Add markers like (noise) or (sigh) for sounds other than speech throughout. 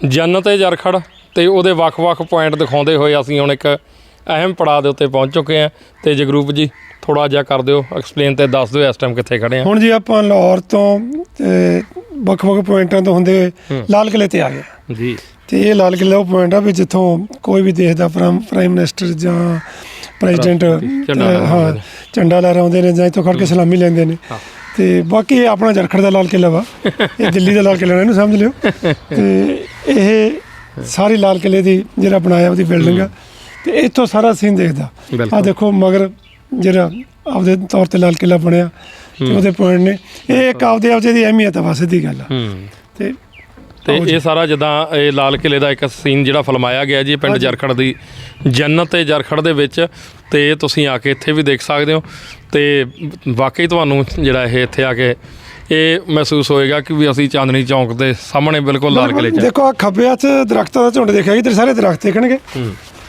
ਜੰਨਤ ਤੇ ਜਰਖੜ ਤੇ ਉਹਦੇ ਵੱਖ-ਵੱਖ ਪੁਆਇੰਟ ਦਿਖਾਉਂਦੇ ਹੋਏ ਅਸੀਂ ਹੁਣ ਇੱਕ ਅਹਿਮ ਪੜਾਅ ਦੇ ਉੱਤੇ ਪਹੁੰਚ ਚੁੱਕੇ ਹਾਂ। ਤੇ ਜਗਰੂਪ ਜੀ ਥੋੜਾ ਜਿਹਾ ਕਰ ਦਿਓ ਐਕਸਪਲੇਨ ਤੇ ਦੱਸ ਦਿਓ ਇਸ ਟਾਈਮ ਕਿੱਥੇ ਖੜੇ ਆ ਹੁਣ ਜੀ ਆਪਾਂ ਲਾਹੌਰ ਤੋਂ ਤੇ ਵੱਖ-ਵੱਖ ਪੁਆਇੰਟਾਂ ਤੋਂ ਹੁੰਦੇ ਲਾਲ ਕਿਲੇ ਤੇ ਆ ਗਏ। ਜੀ। ਤੇ ਇਹ ਲਾਲ ਕਿਲਾ ਉਹ ਪੁਆਇੰਟ ਆ ਵੀ ਜਿੱਥੋਂ ਕੋਈ ਵੀ ਦੇਸ਼ ਦਾ ਪ੍ਰਾਈਮ ਮਿਨਿਸਟਰ ਜਾਂ ਪ੍ਰੈਜ਼ੀਡੈਂਟ ਹਾਂ। ਝੰਡਾ ਲਹਿਰਾਉਂਦੇ ਨੇ ਜਾਂ ਇੱਥੋਂ ਖੜ ਕੇ ਸਲਾਮੀ ਲੈਂਦੇ ਨੇ। ਤੇ ਬਾਕੀ ਇਹ ਆਪਣਾ ਜਰਖੜ ਦਾ ਲਾਲ ਕਿਲਾ ਵਾ। ਇਹ ਦਿੱਲੀ ਦਾ ਲਾਲ ਕਿਲਾ ਇਹਨੂੰ ਸਮਝ ਲਿਓ। (laughs) ਤੇ ਇਹ ਸਾਰੀ ਲਾਲ ਕਿਲੇ ਦੀ ਜਿਹੜਾ ਬਣਾਇਆ ਉਹਦੀ ਬਿਲਡਿੰਗ ਆ। ਤੇ ਇੱਥੋਂ ਸਾਰਾ ਸੀਨ ਦੇਖਦਾ। ਆ। ਦੇਖੋ ਮਗਰ ਜਿਹੜਾ ਆਪਦੇ ਤੌਰ ਤੇ ਲਾਲ ਕਿਲਾ ਬਣਿਆ ਤੇ ਉਹਦੇ ਪੁਆਇੰਟ ਨੇ। ਇਹ ਇੱਕ ਆਪਦੇ ਆਪਦੇ ਦੀ ਅਹਿਮੀਅਤ ਆ ਬਸ ਸਿੱਧੀ ਗੱਲ ਆ। ਤੇ ਤੇ ਇਹ ਸਾਰਾ ਜਦਾਂ ਇਹ ਲਾਲ ਕਿਲੇ ਦਾ ਇੱਕ ਸੀਨ ਜਿਹੜਾ ਫਿਲਮਾਇਆ ਗਿਆ ਜੀ ਪਿੰਡ ਜਰਖੜ ਦੀ ਜੰਨਤ ਤੇ ਜਰਖੜ ਦੇ ਵਿੱਚ। ਤੇ ਤੁਸੀਂ ਆ ਕੇ ਇੱਥੇ ਵੀ ਦੇਖ ਸਕਦੇ ਹੋ। ਤੇ ਵਾਕਈ ਤੁਹਾਨੂੰ ਜਿਹੜਾ ਇਹ ਇੱਥੇ ਆ ਕੇ ਇਹ ਮਹਿਸੂਸ ਹੋਏਗਾ ਕਿ ਵੀ ਅਸੀਂ ਚਾਂਦਨੀ ਚੌਂਕ ਦੇ ਸਾਹਮਣੇ ਬਿਲਕੁਲ ਲਾਲ ਕਿਲੇ 'ਚ। ਦੇਖੋ ਆ ਖੱਬੇ ਹੱਥ ਦਰਖਤਾਂ ਦਾ ਝੁੰਡ ਦੇਖਿਆ ਇੱਧਰ ਸਾਰੇ ਦਰਖਤ ਦੇਖਣਗੇ।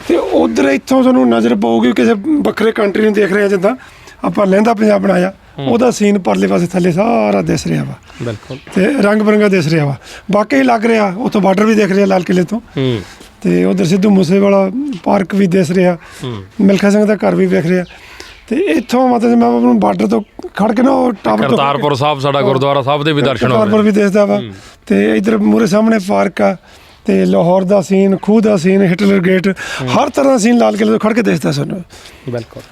ਤੇ ਉਧਰ ਇੱਥੋਂ ਤੁਹਾਨੂੰ ਨਜ਼ਰ ਪਾਊਗੀ ਕਿਸੇ ਵੱਖਰੇ ਕੰਟਰੀ ਨੂੰ ਦੇਖ ਰਹੇ ਆ ਜਿੱਦਾਂ ਆਪਾਂ ਲਹਿੰਦਾ ਪੰਜਾਬ ਬਣਾਇਆ ਉਹਦਾ ਸੀਨ ਪਰਲੇ ਪਾਸੇ ਥੱਲੇ ਸਾਰਾ ਦਿਸ ਰਿਹਾ ਵਾ। ਬਿਲਕੁਲ। ਤੇ ਰੰਗ ਬਰੰਗਾ ਦਿਸ ਰਿਹਾ ਵਾ। ਵਾਕਈ ਲੱਗ ਰਿਹਾ ਉੱਥੋਂ ਬਾਰਡਰ ਵੀ ਦੇਖ ਰਿਹਾ ਲਾਲ ਕਿਲੇ ਤੋਂ। ਤੇ ਉਧਰ ਸਿੱਧੂ ਮੂਸੇਵਾਲਾ ਪਾਰਕ ਵੀ ਦਿਸ ਰਿਹਾ। ਮਿਲਖਾ ਸਿੰਘ ਦਾ ਘਰ ਵੀ ਵੇਖ ਰਿਹਾ। ਤੇ ਇੱਥੋਂ ਮਤਲਬ ਮੈਂ ਆਪਨੂੰ ਬਾਰਡਰ ਤੋਂ ਖੜ ਕੇ ਨਾ ਉਹ ਟਾਵਰ ਤੋਂ ਕਰਤਾਰਪੁਰ ਸਾਹਿਬ ਸਾਡਾ ਗੁਰਦੁਆਰਾ ਸਾਹਿਬ ਦੇ ਵੀ ਦਰਸ਼ਨ ਹੋ ਕਰਤਾਰਪੁਰ ਵੀ ਦਿਸਦਾ ਵਾ। ਤੇ ਇਧਰ ਮੂਰੇ ਸਾਹਮਣੇ ਪਾਰਕ ਆ ਤੇ ਲਾਹੌਰ ਦਾ ਸੀਨ ਖੂਹ ਦਾ ਸੀਨ ਹਿਟਲਰ ਗੇਟ ਹਰ ਤਰ੍ਹਾਂ ਦਾ ਸੀਨ ਲਾਲ ਕਿਲੇ ਤੋਂ ਖੜ ਕੇ ਦਿਸਦਾ ਸਾਨੂੰ। ਬਿਲਕੁਲ।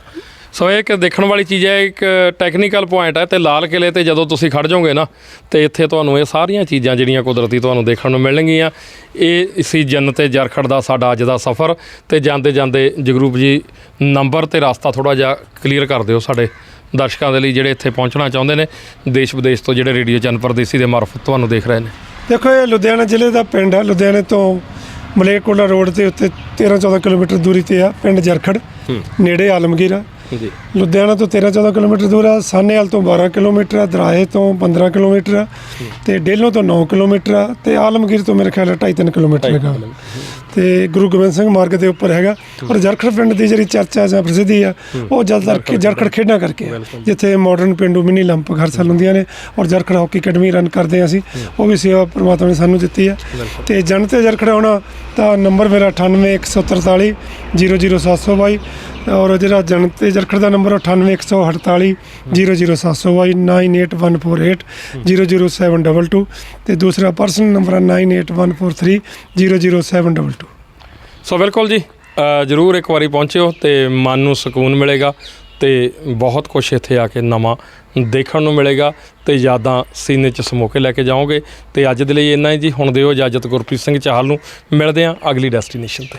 ਸੋ ਇਹ ਇੱਕ ਦੇਖਣ ਵਾਲੀ ਚੀਜ਼ ਹੈ ਇੱਕ ਟੈਕਨੀਕਲ ਪੁਆਇੰਟ ਹੈ ਤੇ ਲਾਲ ਕਿਲੇ ਤੇ ਜਦੋਂ ਤੁਸੀਂ ਖੜ ਜਾਓਗੇ ਨਾ ਤੇ ਇੱਥੇ ਤੁਹਾਨੂੰ ਇਹ ਸਾਰੀਆਂ ਚੀਜ਼ਾਂ ਜਿਹੜੀਆਂ ਕੁਦਰਤੀ ਤੁਹਾਨੂੰ ਦੇਖਣ ਨੂੰ ਮਿਲਣਗੀਆਂ। ਇਹ ਸੀ ਜੰਨਤ ਤੇ ਜਰਖੜ ਦਾ ਸਾਡਾ ਅੱਜ ਦਾ ਸਫ਼ਰ ਤੇ ਜਾਂਦੇ ਜਾਂਦੇ ਜਗਰੂਪ ਜੀ ਨੰਬਰ ਤੇ ਰਸਤਾ ਥੋੜਾ ਜਿਹਾ ਕਲੀਅਰ ਕਰ ਦਿਓ ਸਾਡੇ ਦਰਸ਼ਕਾਂ ਦੇ ਲਈ ਜਿਹੜੇ ਇੱਥੇ ਪਹੁੰਚਣਾ ਚਾਹੁੰਦੇ ਨੇ ਦੇਸ਼ ਵਿਦੇਸ਼ ਤੋਂ ਜਿਹੜੇ ਰੇਡੀਓ ਚੈਨਲ ਪਰਦੇਸੀ ਦੇ ਮਾਰਫਤ ਤੁਹਾਨੂੰ ਦੇਖ ਰਹੇ ਨੇ। ਦੇਖੋ ਇਹ ਲੁਧਿਆਣਾ ਜ਼ਿਲ੍ਹੇ ਦਾ ਪਿੰਡ ਆ ਲੁਧਿਆਣੇ ਤੋਂ ਮਲੇਰਕੋਟਲਾ ਰੋਡ ਤੇ ਉੱਤੇ 13 14 ਕਿਲੋਮੀਟਰ ਦੂਰੀ ਤੇ ਆ ਪਿੰਡ ਜਰਖੜ। ਨੇੜੇ ਆਲਮਗੀਰ ਆ। ਲੁਧਿਆਣਾ ਤੋਂ 13 14 ਕਿਲੋਮੀਟਰ ਦੂਰ ਆ ਸਾਨੇਵਾਲ ਤੋਂ 12 ਕਿਲੋਮੀਟਰ ਆ ਦਰਾਏ ਤੋਂ 15 ਕਿਲੋਮੀਟਰ ਆ ਤੇ ਡੇਲੋਂ ਤੋਂ 9 ਕਿਲੋਮੀਟਰ ਆ ਤੇ ਆਲਮਗੀਰ ਤੋਂ ਮੇਰੇ ਖਿਆਲ 2.5 3 ਕਿਲੋਮੀਟਰ ਹੈਗਾ। ਤੇ ਗੁਰੂ ਗੋਬਿੰਦ ਸਿੰਘ ਮਾਰਗ ਦੇ ਉੱਪਰ ਹੈਗਾ ਔਰ ਜਰਖੜ ਪਿੰਡ ਦੀ ਜਿਹੜੀ ਚਰਚਾ ਜਾਂ ਪ੍ਰਸਿੱਧੀ ਆ ਉਹ ਜ਼ਿਆਦਾਤਰ ਜਰਖੜ ਖੇਡਾਂ ਕਰਕੇ ਜਿੱਥੇ ਮਾਡਰਨ ਪਿੰਡੂ ਮਿਨੀ ਲੰਪ ਹਰ ਸਾਲ ਹੁੰਦੀਆਂ ਨੇ ਔਰ ਜਰਖੜ ਹਾਕੀ ਅਕੈਡਮੀ ਰਨ ਕਰਦੇ ਆ ਅਸੀਂ ਉਹ ਵੀ ਸੇਵਾ ਪਰਮਾਤਮਾ ਨੇ ਸਾਨੂੰ ਦਿੱਤੀ ਆ। ਤੇ ਜਨ ਤੇ ਜਰਖੜ ਹੋਣਾ ਤਾਂ ਨੰਬਰ ਮੇਰਾ 9817400722 ਔਰ ਜਿਹੜਾ ਜਨ ਤੇ ਜਰਖੜ ਦਾ ਨੰਬਰ 98148 00722 98148 00722 ਤੇ ਦੂਸਰਾ ਪਰਸਨਲ ਨੰਬਰ 98143 00722 ਸੋ ਬਿਲਕੁਲ ਜੀ ਜਰੂਰ ਇੱਕ ਵਾਰੀ ਪਹੁੰਚਿਓ ਤੇ ਮਨ ਨੂੰ ਸਕੂਨ ਮਿਲੇਗਾ ਤੇ ਬਹੁਤ ਕੁਝ ਇੱਥੇ ਆ ਕੇ ਨਵਾਂ ਦੇਖਣ ਨੂੰ ਮਿਲੇਗਾ ਤੇ ਯਾਦਾਂ ਸੀਨੇ 'ਚ ਸਮੋ ਕੇ ਲੈ ਕੇ ਜਾਓਗੇ ਤੇ ਅੱਜ ਦੇ ਲਈ ਇੰਨਾ ਹੀ ਜੀ, ਹੁਣ ਦਿਓ ਇਜਾਜ਼ਤ ਗੁਰਪ੍ਰੀਤ ਸਿੰਘ ਚਾਹਲ ਨੂੰ, ਮਿਲਦੇ ਹਾਂ ਅਗਲੀ ਡੈਸਟੀਨੇਸ਼ਨ ਤੇ।